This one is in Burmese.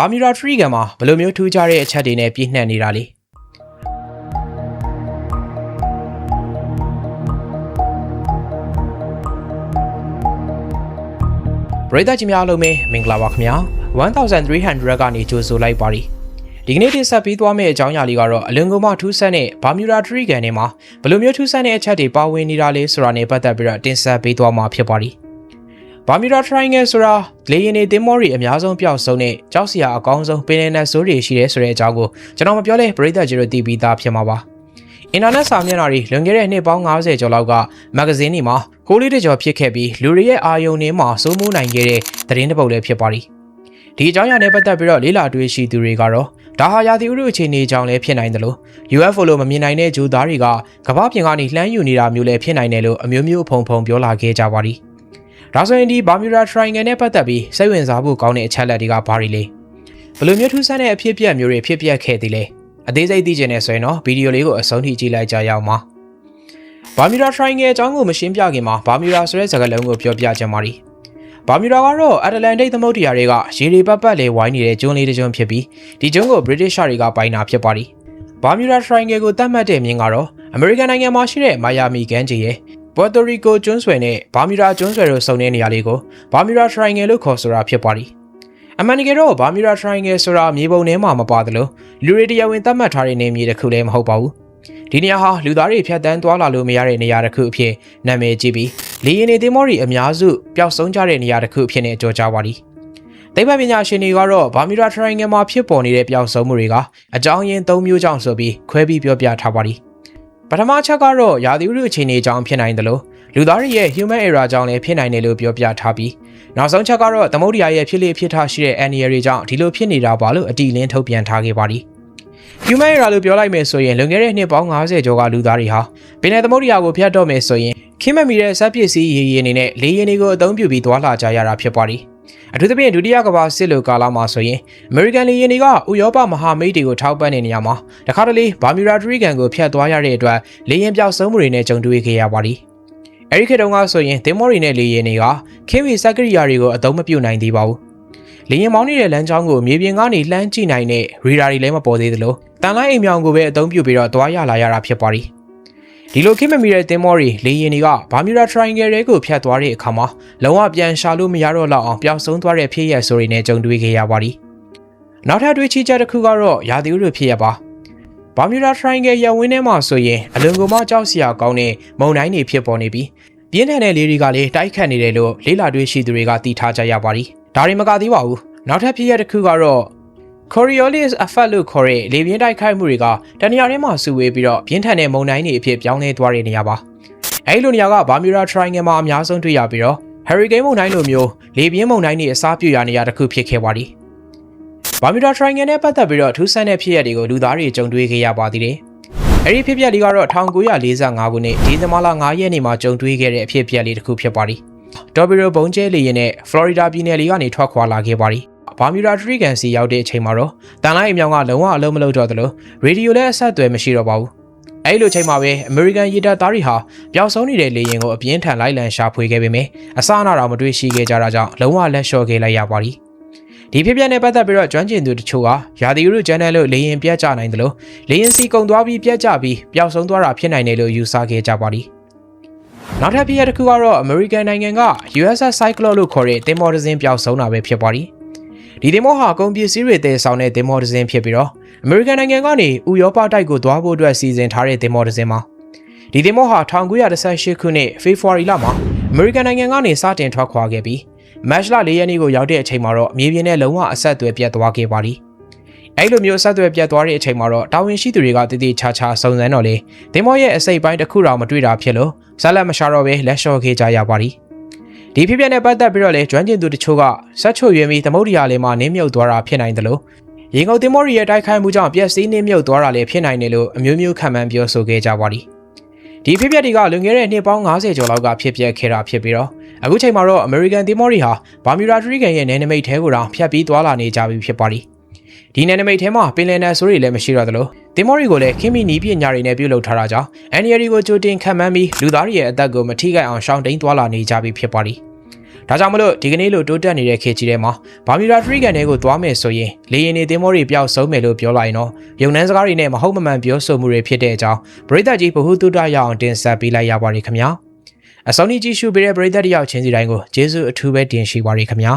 ဘာမီရာထရီကန်မှာဘယ်လိုမျိုးထူးခြားတဲ့အချက်တွေနဲ့ပြည့်နှက်နေတာလဲပရိသတ်ကြီးများအားလုံးပဲမင်္ဂလာပါခင်ဗျာ1300ကနေကြိုဆိုလိုက်ပါရီဒီကနေ့တင်ဆက်ပေးသွားမယ့်အကြောင်းအရာလေးကတော့အလွန်ကုန်မှထူးဆန်းတဲ့ဘာမြူရာထရီကန်ထဲမှာဘယ်လိုမျိုးထူးဆန်းတဲ့အချက်တွေပါဝင်နေတာလဲဆိုတာနဲ့ပတ်သက်ပြီးတော့တင်ဆက်ပေးသွားမှာဖြစ်ပါရီ ဘာမြူရာထရိုင်ငယ်ဆိုတာလေရင်နေသင်းမောရီအများဆုံးပျောက်ဆုံးတဲ့ကြောက်စရာအကောင်းဆုံးပင်လယ်နက်ဆိုးတွေရှိတယ်ဆိုတဲ့အကြောင်းကိုကျွန်တော်မပြောလဲပရိသတ်ကြီးတို့သိပြီးသားဖြစ်မှာပါအင်တာနက်စာမျက်နှာတွေလွန်ခဲ့တဲ့နှစ်ပေါင်း90ကျော်လောက်ကမဂ္ဂဇင်းတွေမှာကိုလေးတကြော်ဖြစ်ခဲ့ပြီးလူတွေရဲ့အာယုံတွေမှာစိုးမိုးနိုင်ခဲ့တဲ့သတင်းတစ်ပုဒ်လည်းဖြစ်ပါရီဒီအကြောင်းအရာနဲ့ပတ်သက်ပြီးတော့လေးလာတွေးရှိသူတွေကတော့ဒါဟာရာသီဥတုအခြေအနေကြောင့်လည်းဖြစ်နိုင်တယ်လို့ UFO လို့မမြင်နိုင်တဲ့ဂျူသားတွေကကမ္ဘာပြင်ကနေလှမ်းယူနေတာမျိုးလည်းဖြစ်နိုင်တယ်လို့အမျိုးမျိုးအဖုံဖုံပြောလာခဲ့ကြပါသည် ဒါဆိုရင်ဒီ Bermuda Triangle နဲ့ပတ်သက်ပြီးစိတ်ဝင်စားဖို့ကောင်းတဲ့အချက်လက်တွေကဘာတွေလဲဘယ်လိုမျိုးထူးဆန်းတဲ့အဖြစ်အပျက်မျိုးတွေဖြစ်ပျက်ခဲ့သေးလဲအသေးစိတ်သိချင်နေဆိုရင်တော့ဗီဒီယိုလေးကိုအဆုံးထိကြည့်လိုက်ကြရအောင်ပါ Bermuda Triangle အကြောင်းကိုမရှင်းပြခင်မှာ Bermuda ဆိုတဲ့စကားလုံးကိုပြောပြချင်ပါတယ်ဘာမြူရာကတော့အတ္တလန်တိတ်သမုဒ္ဒရာတွေကရေတွေပတ်ပတ်လေးဝိုင်းနေတဲ့ကျွန်းလေးတစ်ကျွန်းဖြစ်ပြီးဒီကျွန်းကို British တွေကပိုင်တာဖြစ်ပါသည်။ဘာမြူရာ Triangle ကိုသတ်မှတ်တဲ့မြင်းကတော့ American နိုင်ငံမှာရှိတဲ့ Miami ကမ်းခြေရဲ့ Puerto Rico ကျွန်းဆွယ်နဲ့ဘာမြူရာကျွန်းဆွယ်တို့စုံတဲ့နေရာလေးကိုဘာမြူရာ Triangle လို့ခေါ်ဆိုတာဖြစ်ပါသည်။အမှန်တကယ်တော့ဘာမြူရာ Triangle ဆိုတာမြေပုံထဲမှာမပါသလိုလူတွေတရားဝင်သတ်မှတ်ထားတဲ့နေမြေတစ်ခုလည်းမဟုတ်ပါဘူး။ဒီနေရာဟာလူသားတွေဖြတ်တန်းသွားလာလို့မရတဲ့နေရာတစ်ခုအဖြစ်နာမည်ကြီးပြီးလေရင်နေသင်းမော်ရီအများစုပျောက်ဆုံးကြတဲ့နေရာတစ်ခုအဖြစ်နဲ့ကြော်ကြားပါသည်။သိပ္ပံပညာရှင်တွေကတော့ဘာမီရာထရိုင်ငံမှာဖြစ်ပေါ်နေတဲ့ပျောက်ဆုံးမှုတွေကအကြောင်းရင်း၃မျိုးကြောင့်ဆိုပြီးခွဲပြီးပြောပြထားပါသည်။ ပထမချက်ကတော့ရာသီဥတုအခြေအနေကြောင့်ဖြစ်နိုင်တယ်လို့လူသားတွေရဲ့ human error ကြောင့်လည်းဖြစ်နိုင်တယ်လို့ပြောပြထားပြီးနောက်ဆုံးချက်ကတော့သမုဒ္ဒရာရဲ့ဖြစ်လေဖြစ်ထားရှိတဲ့ annual တွေကြောင့်ဒီလိုဖြစ်နေတာပါလို့အတိအလင်းထုတ်ပြန်ထားခဲ့ပါသည်။ human error လို့ပြောလိုက်မယ်ဆိုရင်လွန်ခဲ့တဲ့နှစ်ပေါင်း90ကျော်ကလူသားတွေဟာပင်လယ်သမုဒ္ဒရာကိုဖျက်တော့မယ်ဆိုရင်ခင်းမမီတဲ့ဇက်ပစ္စည်းရည်ရည်အနေနဲ့လေယာဉ်တွေကိုအသုံးပြုပြီးသွားလာကြရတာဖြစ်ပါသည် အထူးသဖြင့်ဒုတိယကမ္ဘာစစ်လိုကာလမှာဆိုရင်အမေရိကန်လေယာဉ်တွေကဥရောပမဟာမိတ်တွေကိုထောက်ပံ့တဲ့နေရာမှာတခါတလေဘာမြူရာဒရီကန်ကိုဖျက်သွားရတဲ့အတွက်လေယာဉ်ပြောက်ဆုံးမှုတွေနဲ့ကြုံတွေ့ခဲ့ရပါသည်အဲဒီခေတ်တုန်းကဆိုရင်သင်္ဘောတွေနဲ့လေယာဉ်တွေကခင်းဝီစက်ကရိယာတွေကိုအသုံးမပြုနိုင်သေးပါဘူးလေရင်မောင်းနေတဲ့လမ်းကြောင်းကိုမြေပြင်ကနေလှမ်းကြည့်နိုင်တဲ့ရေဒါတွေလည်းမပေါ်သေးသလိုတန်လိုင်းအိမ်မြောင်ကိုပဲအသုံးပြုပြီးတော့သွားရလာရတာဖြစ်ပါသည် ဒီလိုခင်မမီတဲ့တင်မောတွေလေရင်တွေကဘာမြူရာ triangle တွေကိုဖြတ်သွားတဲ့အခါမှာလုံးဝပြန်ရှာလို့မရတော့လောက်အောင်ပျောက်ဆုံးသွားတဲ့ဖြစ်ရဆိုတွေနဲ့ကြုံတွေ့ခဲ့ရပါသည်နောက်ထပ်တွေ့ချချက်တစ်ခုကတော့ရာသီဥတုဖြစ်ရပါဘာမြူရာ triangle ရဝင်းထဲမှာဆိုရင်အလွန်ကုန်မကြောက်စရာကောင်းတဲ့မုန်တိုင်းတွေဖြစ်ပေါ်နေပြီးပြင်းထန်တဲ့လေတွေကလည်းတိုက်ခတ်နေတယ်လို့လေးလာတွေ့ရှိသူတွေကသိထားကြရပါသည်ဒါတွေမကသေးပါဘူးနောက်ထပ်ဖြစ်ရတစ်ခုကတော့ Coriolis effect လို့ခေါ်တဲ့လေပြင်းတိုက်ခိုက်မှုတွေကတနေရာထဲမှာစုဝေးပြီးတော့ပြင်းထန်တဲ့မုန်တိုင်းတွေအဖြစ်ပြောင်းလဲသွားတဲ့နေရာပါ။အဲဒီလိုနေရာက Bermuda Triangle မှာအများဆုံးတွေ့ရပြီးတော့ Hurricane မုန်တိုင်းလိုမျိုးလေပြင်းမုန်တိုင်းတွေအစားပြုရနေရတစ်ခုဖြစ်ခဲ့ပါသည်။ Bermuda Triangle နဲ့ပတ်သက်ပြီးတော့ထူးဆန်းတဲ့ဖြစ်ရပ်တွေကိုလူသားတွေကြုံတွေ့ခဲ့ရပါသေးတယ်။အဲဒီဖြစ်ပျက်လေးကတော့1945ခုနှစ်ဒီဇင်ဘာလ9ရက်နေ့မှာကြုံတွေ့ခဲ့တဲ့အဖြစ်အပျက်လေးတစ်ခုဖြစ်ပါသည်။ Torpedo ဘုံကျဲလေယာဉ်နဲ့ Florida ပြည်နယ်လေးကနေထွက်ခွာလာခဲ့ပါသည်။ ဘာမြူရာထရီကန်စီရောက်တဲ့အချိန်မှာတော့တန်လိုင်းအမြောင်ကလုံးဝအလုံးမလုံးတော့သလိုရေဒီယိုလည်းအဆက်အသွယ်မရှိတော့ပါဘူးအဲ့လိုချိန်မှာပဲအမေရိကန်ရေတပ်သားတွေဟာပျောက်ဆုံးနေတဲ့လေယာဉ်ကိုအပြင်းထန်လိုက်လံရှာဖွေခဲ့ပေမယ့်အစအနတော့မတွေ့ရှိခဲ့ကြတာကြောင့်လုံးဝလက်လျှော့ခဲ့လိုက်ရပါသည်ဒီဖြစ်ပျက်နဲ့ပတ်သက်ပြီးတော့ကျွမ်းကျင်သူတချို့ကရာသီဥတုကျန်းတဲ့လို့လေရင်ပြတ်ကျနိုင်တယ်လို့လေရင်စီကုံသွားပြီးပြတ်ကျပြီးပျောက်ဆုံးသွားတာဖြစ်နိုင်တယ်လို့ယူဆခဲ့ကြပါသည်နောက်ထပ်ဖြစ်ရတစ်ခုကတော့ American နိုင်ငံက USS Cyclone လို့ခေါ်တဲ့တင်မော်ဒဇင်းပျောက်ဆုံးတာပဲဖြစ်ပါသည် ဒီတင်မောဟာကုန်ပစ္စည်းတွေတည်ဆောင်တဲ့တင်မောတစ်စင်းဖြစ်ပြီးတော့အမေရိကန်နိုင်ငံကနေဥရောပတိုက်ကိုသွားဖို့အတွက်စီစဉ်ထားတဲ့တင်မောတစ်စင်းမှာဒီတင်မောဟာ1918ခုနှစ်ဖေဖော်ဝါရီလမှာအမေရိကန်နိုင်ငံကနေစတင်ထွက်ခွာခဲ့ပြီးမတ်လ၄ရက်နေ့ကိုရောက်တဲ့အချိန်မှာတော့မြေပြင်နဲ့လုံးဝအဆက်အသွယ်ပြတ်သွားခဲ့ပါသည်အဲ့လိုမျိုးအဆက်အသွယ်ပြတ်သွားတဲ့အချိန်မှာတော့တာဝန်ရှိသူတွေကတည်တည်ချာချာစုံစမ်းတော့လေတင်မောရဲ့အစိတ်ပိုင်းတစ်ခုတောင်မတွေ့တာဖြစ်လို့ဇက်လက်မရှာတော့ပဲလက်လျှော့ခဲ့ကြရပါသည် ဒီဖြစ်ပျက်နဲ့ပတ်သက်ပြီးတော့လေကျွမ်းကျင်သူတချို့ကဆက်ချုပ်ရွေးပြီးသမုဒ္ဒရာလေးမှာနင်းမြုပ်သွားတာဖြစ်နိုင်တယ်လို့ရေငုပ်တင်မော်ရီရဲ့တိုက်ခိုက်မှုကြောင့်ပျက်စီးနင်းမြုပ်သွားတာလည်းဖြစ်နိုင်တယ်လို့အမျိုးမျိုးခံမှန်းပြောဆိုခဲ့ကြပါသည်ဒီဖြစ်ပျက်တွေကလွန်ခဲ့တဲ့နှစ်ပေါင်း90ကျော်လောက်ကဖြစ်ပျက်ခဲ့တာဖြစ်ပြီးတော့အခုချိန်မှာတော့ American တင်မော်ရီဟာဘာမြူရာထရီကန်ရဲ့နယ်နိမိတ်ထဲကိုတောင်ဖြတ်ပြီးသွားလာနေကြပြီဖြစ်ပါသည်ဒီနယ်နိမိတ်ထဲမှာပင်လယ်နယ်ဆိုးတွေလည်းမရှိတော့သလို တင်မော်ရီကိုလည်းခင်မီနီးပညာတွေနဲ့ပြုလုပ်ထားတာကြောင့်အန်နီယရီကိုကြိုတင်ခံမှန်းပြီးလူသားတွေရဲ့အသက်ကိုမထိခိုက်အောင်ရှောင်တိန်သွားလာနေကြပြီဖြစ်ပါသည်ဒါကြောင့်မလို့ဒီကနေ့လိုတိုးတက်နေတဲ့ခေတ်ကြီးထဲမှာဘာမီရာထရီကန်တွေကိုသွားမယ်ဆိုရင်လေရင်နေသင်းမောတွေပျောက်ဆုံးမယ်လို့ပြောလိုက်ရင်တော့ယုံနှန်းစကားတွေနဲ့မဟုတ်မမှန်ပြောဆိုမှုတွေဖြစ်တဲ့အကြောင်းပရိသတ်ကြီးဗဟုသုတရအောင်တင်ဆက်ပေးလိုက်ရပါတယ်ခင်ဗျာအစောင်းကြီးကြည့်ရှုပေးတဲ့ပရိသတ်တယောက်ချင်းစီတိုင်းကိုကျေးဇူးအထူးပဲတင်ရှိပါရခင်ဗျာ